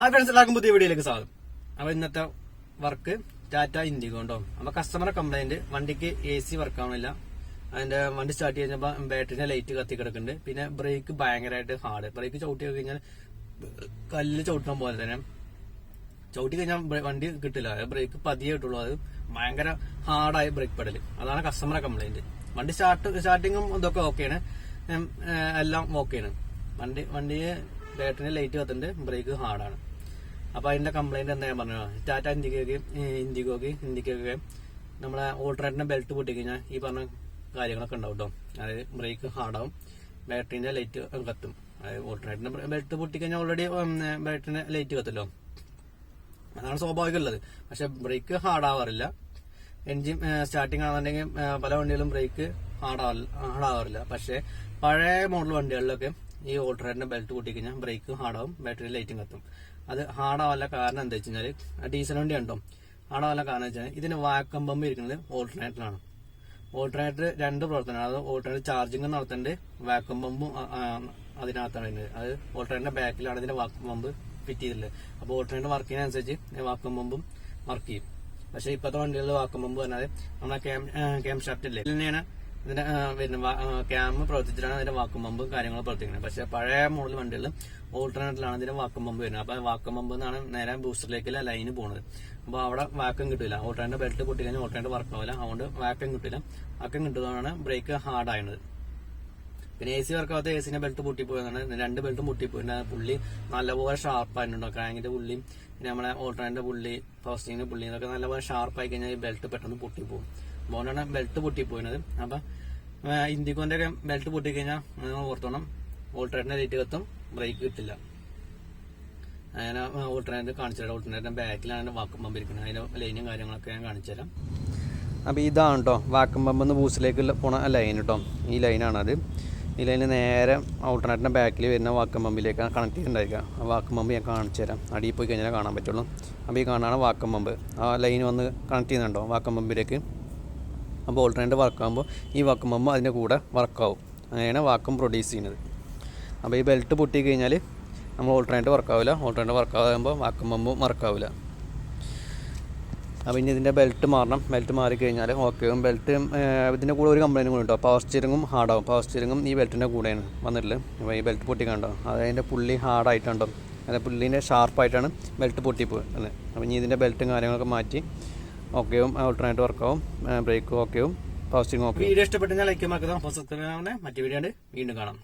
ആ ഫ്രണ്ട്സ് എല്ലാവർക്കും പുതിയ വീഡിയോയിലേക്ക് സ്വാഗതം. അപ്പൊ ഇന്നത്തെ വർക്ക് ടാറ്റ ഇൻഡിഗോ ഉണ്ടോ അപ്പൊ കസ്റ്റമറെ കംപ്ലൈന്റ് വണ്ടിക്ക് എ സി വർക്ക് ആവണില്ല. അതിന്റെ വണ്ടി സ്റ്റാർട്ട് ചെയ്യുമ്പോൾ ബാറ്ററിന്റെ ലൈറ്റ് കത്തി കിടക്കുന്നുണ്ട് പിന്നെ ബ്രേക്ക് ഭയങ്കരമായിട്ട് ഹാർഡ് ബ്രേക്ക് ചവിട്ടി കഴിഞ്ഞാൽ കല്ലിൽ ചവിട്ടാൻ പോലെ തന്നെ. ചവിട്ടി കഴിഞ്ഞാൽ വണ്ടി കിട്ടില്ല. ബ്രേക്ക് പതിയെ കിട്ടുള്ളൂ. അത് ഭയങ്കര ഹാർഡായ ബ്രേക്ക് പെടൽ അതാണ് കസ്റ്റമറെ കംപ്ലൈന്റ് വണ്ടി സ്റ്റാർട്ട് സ്റ്റാർട്ടിങ്ങും ഇതൊക്കെ ഓക്കെയാണ് എല്ലാം ഓക്കെയാണ് വണ്ടി വണ്ടി ബാറ്ററിന്റെ ലൈറ്റ് കത്തുന്നുണ്ട് ബ്രേക്ക് ഹാർഡാണ് അപ്പൊ അതിന്റെ കംപ്ലൈന്റ് എന്താ ഞാൻ പറഞ്ഞു ടാറ്റ ഇൻഡിഗോക്ക് ഇൻഡിഗോക്ക് ഇൻഡിഗോക്ക് നമ്മളെ ഓൾട്ടർനേറ്റിന്റെ ബെൽറ്റ് പൊട്ടിക്കഴിഞ്ഞാൽ ഈ പറഞ്ഞ കാര്യങ്ങളൊക്കെ ഉണ്ടാവും കേട്ടോ അതായത് ബ്രേക്ക് ഹാർഡാവും ബാറ്ററിന്റെ ലൈറ്റ് കത്തും. അതായത് ഓൾട്ടർനേറ്റിന്റെ ബെൽറ്റ് പൊട്ടിക്കഴിഞ്ഞാൽ ഓൾറെഡി ബാറ്ററിന്റെ ലൈറ്റ് കത്തല്ലോ. അതാണ് സ്വാഭാവികമുള്ളത് പക്ഷെ ബ്രേക്ക് ഹാർഡ് ആവാറില്ല. എൻജിൻ സ്റ്റാർട്ടിങ് ആണെന്നുണ്ടെങ്കിൽ പല വണ്ടികളും ബ്രേക്ക് ഹാർഡ് ആവാറില്ല. പക്ഷെ പഴയ മോഡൽ വണ്ടികളിലൊക്കെ ഈ ഓൾട്ടറേറ്റിന്റെ ബെൽറ്റ് കൂട്ടിക്കഴിഞ്ഞാൽ ബ്രേക്ക് ഹാർഡാവും ബാറ്ററി ലൈറ്റും കത്തും. അത് ഹാർഡാവല്ല കാരണം എന്താ വെച്ച് കഴിഞ്ഞാൽ ഡീസൽ വണ്ടി ഉണ്ടോ ഹാർഡാവല്ല കാരണം വെച്ചാൽ ഇതിന് വാക്കം പമ്പ് ഇരിക്കുന്നത് ഓൾട്ടർനേറ്ററിലാണ് ഓൾട്ടർനേറ്റർ രണ്ട് പ്രവർത്തനമാണ് അത് ഓൾട്ടർനേറ്റർ ചാർജിങ് നടത്തേണ്ടത് വാക്കം പമ്പും അതിനകത്താണ് വരുന്നത്. അത് ഓൾട്ടർനേറ്ററിന്റെ ബാക്കിലാണ് ഇതിന്റെ വാക്കം പമ്പ് ഫിറ്റ് ചെയ്തിട്ടുള്ളത്. അപ്പോൾ ഓൾട്ടർനേറ്റർ വർക്ക് ചെയ്യുന്നതനുസരിച്ച് വാക്കം പമ്പും വർക്ക് ചെയ്യും. പക്ഷെ ഇപ്പോഴത്തെ വണ്ടികളിൽ വാക്കം പമ്പ് പറഞ്ഞാൽ നമ്മളെ ക്യാം ക്യാം ഷാഫ്റ്റ് ഇല്ലേ? ഇതിന്റെ പിന്നെ വരുന്ന ക്യാം പ്രവർത്തിച്ചിട്ടാണ് അതിന്റെ വാക്കും പമ്പും കാര്യങ്ങളും പ്രവർത്തിക്കുന്നത്. പക്ഷെ പഴയ മോഡൽ വണ്ടികളിൽ ഓൾട്ടർനേറ്ററിലാണ് ഇതിന്റെ വാക്കും പമ്പ് വരുന്നത്. അപ്പൊ വാക്കും പമ്പ് എന്നാണ് നേരെ ബൂസ്റ്ററിലേക്കുള്ള ലൈന് പോകുന്നത് അപ്പൊ അവിടെ വാക്കം കിട്ടില്ല ഓൾട്ടറിന്റെ ബെൽറ്റ് പൊട്ടി കഴിഞ്ഞാൽ ഓൾട്ടർനേറ്റർ വർക്ക് ആവില്ല അതുകൊണ്ട് വാക്കം കിട്ടില്ല വാക്കം കിട്ടുന്നതാണ് ബ്രേക്ക് ഹാർഡ് ആയത് പിന്നെ എ സി വർക്കാവാത്ത എ സിന്റെ ബെൽറ്റ് പൊട്ടിപ്പോയതാണ്. രണ്ട് ബെൽറ്റും പൊട്ടിപ്പോയിട്ടുണ്ട്. പുള്ളി നല്ലപോലെ ഷാർപ്പായിട്ടുണ്ടോ ക്രാങ്കിന്റെ പുള്ളി പിന്നെ നമ്മളെ ഓൾട്ടറിന്റെ പുള്ളി ഫാസ്റ്റിങ്ങിന്റെ പുള്ളി ഇതൊക്കെ നല്ലപോലെ ഷാർപ്പായി കഴിഞ്ഞാൽ ഈ ബെൽറ്റ് പെട്ടെന്ന് പൊട്ടിപ്പോകും അതുകൊണ്ടാണ് ബെൽറ്റ് പൊട്ടിപ്പോയിനത് അപ്പൊ ഇന്ത്യക്കോന്റെ ഒക്കെ ബെൽറ്റ് പൊട്ടിക്കഴിഞ്ഞാൽ നിങ്ങൾ ഓർത്തോണം. ഓൾട്ടറിന്റെ ലൈറ്റ് കത്തും ബ്രേക്ക് കിട്ടില്ല. അങ്ങനെ ഓൾട്ടർനേറ്റ് കാണിച്ചു തരാം ഓൾട്ടർനേറ്റിന്റെ ബാക്കിലാണ് വാക്കും പമ്പ് ഇരിക്കുന്നത് അതിന്റെ ലൈനും കാര്യങ്ങളൊക്കെ ഞാൻ കാണിച്ചു തരാം അപ്പോൾ ഇതാണ് കേട്ടോ വാക്കും പമ്പ് ബൂസിലേക്ക് പോണ ലൈൻ കേട്ടോ ഈ ലൈനാണത് ഈ ലൈന് നേരെ ഓൾട്ടർനേറ്റിന്റെ ബാക്കിൽ വരുന്ന വാക്കം പമ്പിലേക്ക് കണക്ട് ചെയ്തിട്ടുണ്ടായിരിക്കുക ആ വാക്കം പമ്പ് ഞാൻ കാണിച്ചു തരാം അടിയിൽ പോയി കഴിഞ്ഞാൽ കാണാൻ പറ്റുള്ളൂ. അപ്പോൾ ഈ കാണാണ് വാക്കം പമ്പ് ആ ലൈൻ വന്ന് കണക്ട് ചെയ്യുന്നുണ്ടോ? വാക്കം പമ്പിലേക്ക് അപ്പോൾ ഓൾട്ടർനേറ്റ് വർക്കാകുമ്പോൾ ഈ വാക്കും പമ്പ് അതിന്റെ കൂടെ വർക്കാവും. അങ്ങനെയാണ് വാക്കും പ്രൊഡ്യൂസ് ചെയ്യുന്നത്. അപ്പോൾ ഈ ബെൽറ്റ് പൊട്ടി കഴിഞ്ഞാൽ നമ്മൾ ഓൾട്ടർനേറ്റ് വർക്കാവില്ല. ഓൾട്ടർനേറ്റ് വർക്കാകുമ്പോൾ വാക്കം പമ്പും വർക്കാവില്ല. അപ്പോൾ ഇനി ഇതിന്റെ ബെൽറ്റ് മാറണം. ബെൽറ്റ് മാറിക്കഴിഞ്ഞാൽ ഓക്കെ ബെൽറ്റ് ഇതിന്റെ കൂടെ ഒരു കംപ്ലൈന്റ് കൂടെ ഉണ്ടോ. പവർ സ്റ്റിയറിങ്ങും ഹാർഡാവും പവർ സ്റ്റിയറിങ്ങും ഈ ബെൽറ്റിന്റെ കൂടെയാണ് വന്നിട്ടുള്ളത് അപ്പോൾ ഈ ബെൽറ്റ് പൊട്ടിക്കണ്ടോ അതിന്റെ പുള്ളി ഹാർഡായിട്ടുണ്ടോ അതായത് പുള്ളീന്റെ ഷാർപ്പായിട്ടാണ് ബെൽറ്റ് പൊട്ടിപ്പോയത്. അപ്പോൾ ഇനി ഇതിന്റെ ബെൽറ്റും കാര്യങ്ങളൊക്കെ മാറ്റി ഓക്കെയും ഓൾട്ടർനേറ്റ് വർക്കാവും ബ്രേക്കും ഓക്കെയും പോസ്റ്റിംഗ് ഓക്കെ വീഡിയോ ഇഷ്ടപ്പെട്ടെങ്കിൽ ലൈക്ക് മാക്കുക മറ്റു വീഡിയോ വീണ്ടും കാണാം.